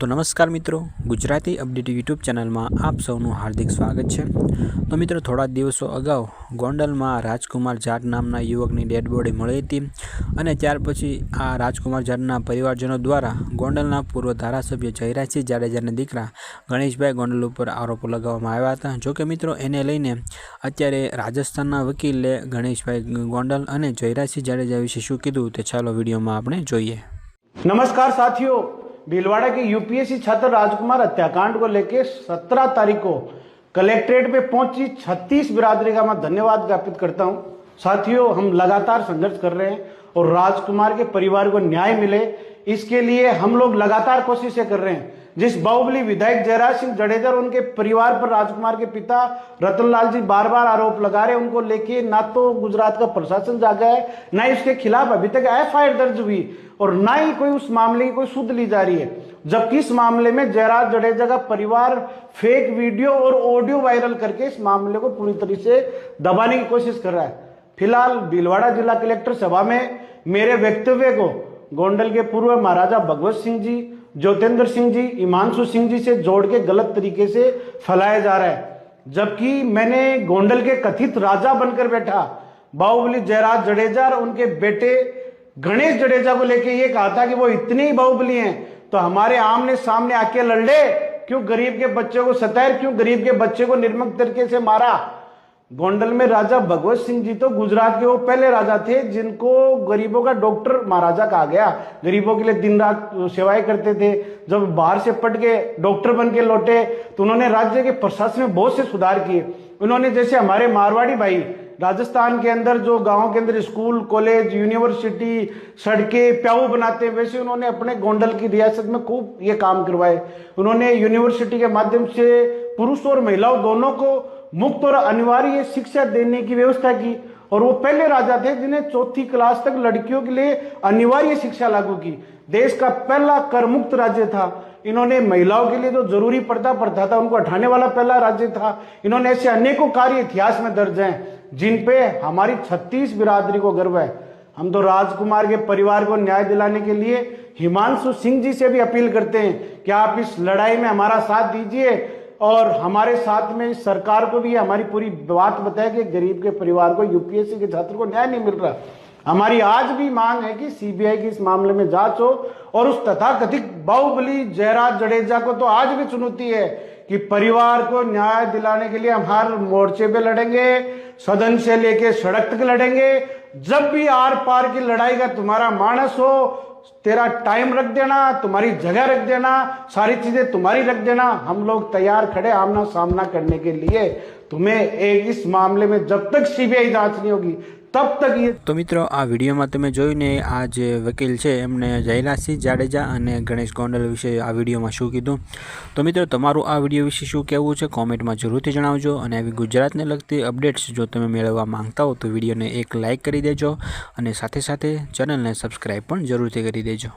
તો નમસ્કાર મિત્રો, ગુજરાતી અપડેટ યુટ્યુબ ચેનલમાં આપ સૌનું હાર્દિક સ્વાગત છે. તો મિત્રો, થોડા દિવસો અગાઉ ગોંડલમાં રાજકુમાર જાટ નામના યુવકની ડેડ બોડી મળી હતી અને ત્યાર પછી આ રાજકુમાર જાટના પરિવારજનો દ્વારા ગોંડલના પૂર્વ ધારાસભ્ય જયરાજસિંહ જાડેજાના દીકરા ગણેશભાઈ ગોંડલ ઉપર આરોપો લગાવવામાં આવ્યા હતા. જોકે મિત્રો, એને લઈને અત્યારે રાજસ્થાનના વકીલે ગણેશભાઈ ગોંડલ અને જયરાજસિંહ જાડેજા વિશે શું કીધું તે ચાલો વિડીયોમાં આપણે જોઈએ. નમસ્કાર, સાથીઓ! भीलवाड़ा के यूपीएससी छात्र राजकुमार हत्याकांड को लेकर 17 तारीख को कलेक्ट्रेट में पहुँची 36 बिरादरी का मैं धन्यवाद ज्ञापित करता हूँ। साथियों, हम लगातार संघर्ष कर रहे हैं और राजकुमार के परिवार को न्याय मिले। इसके लिए हम लोग लगातार कोशिशें कर रहे हैं। जिस बाहुबली विधायक जयराज सिंह जडेजा उनके परिवार पर राजकुमार के पिता रतनलाल जी बार बार आरोप लगा रहे उनको लेके ना तो गुजरात का प्रशासन जागा है, ना उसके खिलाफ अभी तक एफ़ दर्ज हुई और ना ही कोई उस मामले की कोई सुध ली जा रही है। जबकि इस मामले में जयराज जडेजा का परिवार फेक वीडियो और ऑडियो वायरल करके इस मामले को पूरी तरह से दबाने की कोशिश कर रहा है। फ़िलहाल भीलवाड़ा जिला कलेक्टर सभा में मेरे वक्तव्य को गोंडल के पूर्व महाराजा भगवत सिंह जी, ज्योतेंद्र सिंह जी, हिमांशु सिंह जी से जोड़ के गलत तरीके से फैलाया जा रहा है। जबकि मैंने गोंडल के कथित राजा बनकर बैठा, बाहुबली जयराज जडेजा और उनके बेटे गणेश जडेजा को लेके ये कहा था कि वो इतने ही बाहुबली हैं तो हमारे आमने सामने आके लड़ ले। क्यों गरीब के बच्चे को सताए, क्यों गरीब के बच्चे को निर्मक तरीके से मारा? गोंडल में राजा भगवत सिंह जी तो गुजरात के वो पहले राजा थे, जिनको गरीबों का डॉक्टर महाराजा कहा गया। गरीबों के लिए दिन रात सेवाएँ करते थे। जब बाहर से पट के डॉक्टर बन के लौटे तो उन्होंने राज्य के प्रशासन में बहुत से सुधार किए। उन्होंने जैसे हमारे मारवाड़ी भाई, राजस्थान के अंदर जो गाँव के अंदर स्कूल, कॉलेज, यूनिवर्सिटी, सड़कें, प्याऊ बनाते हैं वैसे उन्होंने अपने गोंडल की रियासत में खूब ये काम करवाए। उन्होंने यूनिवर्सिटी के माध्यम से पुरुष और महिलाओं दोनों को मुक्त और अनिवार्य शिक्षा देने की व्यवस्था की। और वो पहले राजा थे जिन्हें चौथी क्लास तक लड़कियों के लिए अनिवार्य शिक्षा लागू की। देश का पहला कर मुक्त राज्य था। इन्होंने महिलाओं के लिए जो ज़रूरी पर्दा पड़ता था, उनको हटाने वाला पहला राज्य था। इन्होंने ऐसे अनेकों कार्य इतिहास में दर्ज हैं, जिन पे हमारी छत्तीस बिरादरी को गर्व है। हम तो राजकुमार के परिवार को न्याय दिलाने के लिए हिमांशु सिंह जी से भी अपील करते हैं कि आप इस लड़ाई में हमारा साथ दीजिए। और हमारे साथ में सरकार को भी हमारी पूरी बात बताए कि गरीब के परिवार को, यूपीएससी के छात्र को न्याय नहीं मिल रहा। हमारी आज भी मांग है कि सीबीआई की इस मामले में जाँच हो और उस तथाकथित बाहुबली जयराज जडेजा को तो आज भी चुनौती है कि परिवार को न्याय दिलाने के लिए हम हर मोर्चे पे लड़ेंगे, सदन से लेके सड़क तक लड़ेंगे जब भी आर पार की लड़ाई का तुम्हारा मानस हो, तेरा टाइम रख देना, तुम्हारी जगह रख देना, सारी चीज़ें तुम्हारी रख देना, हम लोग तैयार खड़े आमना सामना करने के लिए। तुम्हें एक इस मामले में जब तक सीबीआई जाँच नहीं होगी તબ તક તો મિત્રો, આ વિડીયોમાં તમે જોયું ને આ જે વકીલ છે એમણે જયરાજસિંહ જાડેજા અને ગણેશ ગોંડલ વિશે આ વિડીયોમાં શું કીધું? તો મિત્રો, તમારું આ વીડિયો વિશે શું કહેવું છે, કોમેન્ટમાં જરૂરથી જણાવજો અને આવી ગુજરાતને લગતી અપડેટ્સ જો તમે મેળવવા માંગતા હો, તો વિડીયોને એક લાઇક કરી દેજો અને સાથે સાથે ચેનલને સબસ્ક્રાઈબ પણ જરૂરથી કરી દેજો.